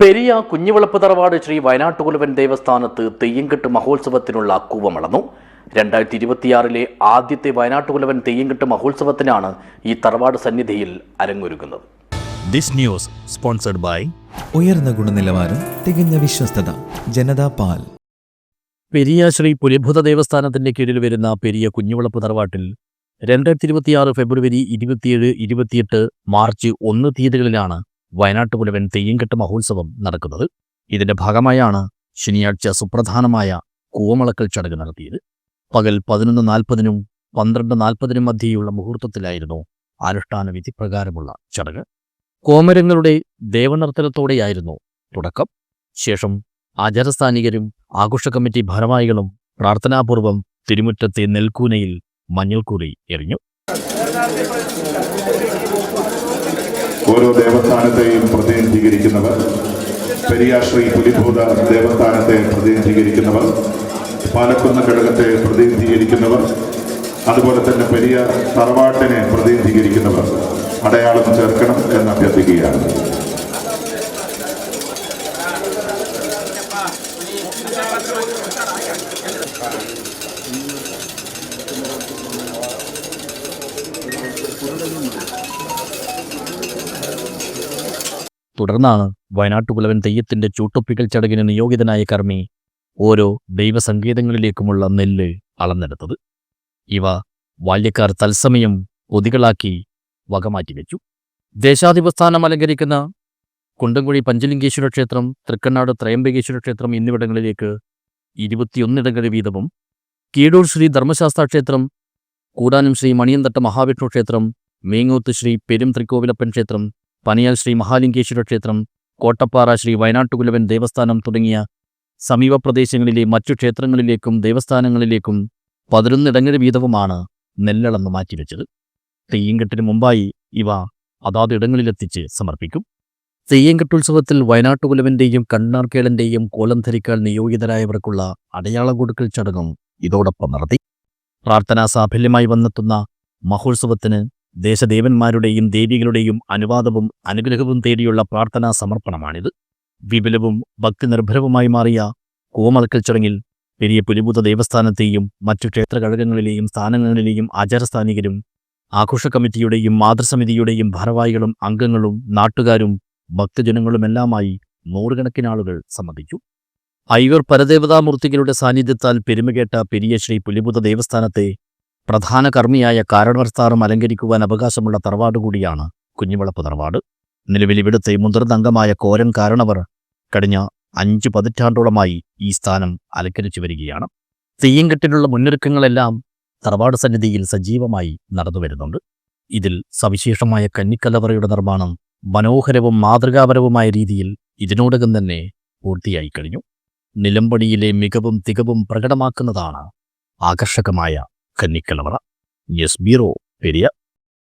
പെരിയ കുഞ്ഞുവിളപ്പ് തറവാട് ശ്രീ വയനാട്ടുകുലവൻ ദേവസ്ഥാനത്ത് തെയ്യംകെട്ട് മഹോത്സവത്തിനുള്ള കൂവമളന്നു. രണ്ടായിരത്തി ഇരുപത്തിയാറിലെ ആദ്യത്തെ വയനാട്ടുകുലവൻ തെയ്യംകെട്ട് മഹോത്സവത്തിനാണ് ഈ തറവാട് സന്നിധിയിൽ അരങ്ങൊരുക്കുന്നത് This news sponsored by ഉയർന്ന ഗുണനിലവാരം തികഞ്ഞ വിശ്വസ്തത ജനതാ പാൽ. പെരിയ ശ്രീ പുലിഭൂത ദേവസ്ഥാനത്തിന്റെ കീഴിൽ വരുന്ന പെരിയ കുഞ്ഞുവിളപ്പ് തറവാട്ടിൽ രണ്ടായിരത്തി ഇരുപത്തിയാറ് ഫെബ്രുവരി ഇരുപത്തിയേഴ് ഇരുപത്തിയെട്ട് മാർച്ച് ഒന്ന് തീയതികളിലാണ് വയനാട്ടുപുലവൻ തെയ്യംകെട്ട് മഹോത്സവം നടക്കുന്നത്. ഇതിന്റെ ഭാഗമായാണ് ശനിയാഴ്ച സുപ്രധാനമായ കൂവമളക്കൽ ചടങ്ങ് നടത്തിയത്. പകൽ പതിനൊന്ന് നാൽപ്പതിനും പന്ത്രണ്ട് നാൽപ്പതിനും മധ്യേയുള്ള മുഹൂർത്തത്തിലായിരുന്നു അനുഷ്ഠാന വിധി പ്രകാരമുള്ള ചടങ്ങ്. കോമരങ്ങളുടെ ദേവനർത്തനത്തോടെയായിരുന്നു തുടക്കം. ശേഷം ആചാരസ്ഥാനികരും ആഘോഷ കമ്മിറ്റി ഭാരവാഹികളും പ്രാർത്ഥനാപൂർവം തിരുമുറ്റത്തെ നെൽക്കൂനയിൽ മഞ്ഞൾക്കൂറി എറിഞ്ഞു. ഓരോ ദേവസ്ഥാനത്തെയും പ്രതിനിധീകരിക്കുന്നവർ പെരിയാശ്രീ പുലിഭൂത ദേവസ്ഥാനത്തെ പ്രതിനിധീകരിക്കുന്നവർ പാലക്കുന്ന് ഘടകത്തെ പ്രതിനിധീകരിക്കുന്നവർ അതുപോലെ തന്നെ പെരിയ തറവാട്ടിനെ പ്രതിനിധീകരിക്കുന്നവർ അടയാളം ചേർക്കണം എന്ന് അഭ്യർത്ഥിക്കുകയാണ്. തുടർന്നാണ് വയനാട്ടുപുലവൻ തെയ്യത്തിന്റെ ചൂട്ടൊപ്പിക്കൽ ചടങ്ങിന് നിയോഗിതനായ കർമ്മി ഓരോ ദൈവസങ്കേതങ്ങളിലേക്കുമുള്ള നെല്ല് അളന്നെടുത്തത്. ഇവ ബാല്യക്കാർ തത്സമയം പൊതികളാക്കി വകമാറ്റിവെച്ചു ദേശാധിപസ്ഥാനം അലങ്കരിക്കുന്ന കുണ്ടംകുഴി പഞ്ചലിംഗേശ്വര ക്ഷേത്രം തൃക്കണ്ണാട് ത്രയംബകേശ്വര ക്ഷേത്രം എന്നിവിടങ്ങളിലേക്ക് ഇരുപത്തിയൊന്നിടങ്ങൾ വീതവും കീഴൂർ ശ്രീ ധർമ്മശാസ്ത്ര ക്ഷേത്രം കൂടാനും ശ്രീ മണിയന്തട്ട മഹാവിഷ്ണു ക്ഷേത്രം മേങ്ങൂത്ത് ശ്രീ പെരും തൃക്കോവിലപ്പൻ ക്ഷേത്രം പനിയാൽ ശ്രീ മഹാലിംഗേശ്വര ക്ഷേത്രം കോട്ടപ്പാറ ശ്രീ വയനാട്ടുകുലവൻ ദേവസ്ഥാനം തുടങ്ങിയ സമീപ പ്രദേശങ്ങളിലെ മറ്റു ക്ഷേത്രങ്ങളിലേക്കും ദേവസ്ഥാനങ്ങളിലേക്കും പതിനൊന്നിടങ്ങഴ വീതവുമാണ് നെല്ലളന്ന് മാറ്റിവെച്ചത്. തെയ്യങ്കെട്ടിന് മുമ്പായി ഇവ അതാത് ഇടങ്ങളിലെത്തിച്ച് സമർപ്പിക്കും. തെയ്യങ്കെട്ടുത്സവത്തിൽ വയനാട്ടുകുലവന്റെയും കണ്ണാർക്കേളന്റെയും കോലം ധരിക്കാൻ നിയോഗിതരായവർക്കുള്ള അടയാളം കൊടുക്കൽ ചടങ്ങും ഇതോടൊപ്പം നടത്തി. പ്രാർത്ഥനാ സാഫല്യമായി വന്നെത്തുന്ന മഹോത്സവത്തിന് ദേശദേവന്മാരുടെയും ദേവികളുടെയും അനുവാദവും അനുഗ്രഹവും തേടിയുള്ള പ്രാർത്ഥനാ സമർപ്പണമാണിത്. വിപുലവും ഭക്തിനിർഭരവുമായി മാറിയ കോമളക്കൽ ചടങ്ങിൽ പെരിയ പുലിഭൂത ദേവസ്ഥാനത്തെയും മറ്റു ക്ഷേത്രഘടകങ്ങളിലെയും സ്ഥാനങ്ങളിലെയും ആചാരസ്ഥാനികരും ആഘോഷ കമ്മിറ്റിയുടെയും മാതൃസമിതിയുടെയും ഭാരവാഹികളും അംഗങ്ങളും നാട്ടുകാരും ഭക്തജനങ്ങളുമെല്ലാമായി നൂറുകണക്കിന് ആളുകൾ സംബന്ധിച്ചു. ഐവർ പരദേവതാമൂർത്തികളുടെ സാന്നിധ്യത്താൽ പെരുമകേട്ട പെരിയ ശ്രീ പുലിഭൂത ദേവസ്ഥാനത്തെ പ്രധാന കർമ്മിയായ കാരണവർത്താറും അലങ്കരിക്കുവാൻ അവകാശമുള്ള തറവാട് കൂടിയാണ് കുഞ്ഞുവിളപ്പ് തറവാട്. നിലവിൽ ഇവിടുത്തെ മുതിർന്ന അംഗമായ കോരൻ കാരണവർ കഴിഞ്ഞ അഞ്ച് പതിറ്റാണ്ടോളമായി ഈ സ്ഥാനം അലങ്കരിച്ചു വരികയാണ്. തെയ്യംകെട്ടിലുള്ള മുന്നൊരുക്കങ്ങളെല്ലാം തറവാട് സന്നിധിയിൽ സജീവമായി നടന്നു വരുന്നുണ്ട്. ഇതിൽ സവിശേഷമായ കന്നിക്കലവറയുടെ നിർമ്മാണം മനോഹരവും മാതൃകാപരവുമായ രീതിയിൽ ഇതിനോടകം തന്നെ പൂർത്തിയായി കഴിഞ്ഞു നിലമ്പടിയിലെ മികവും തികവും പ്രകടമാക്കുന്നതാണ് ആകർഷകമായ കന്നിക്കലവറ എസ് ബീറോ പെരിയ.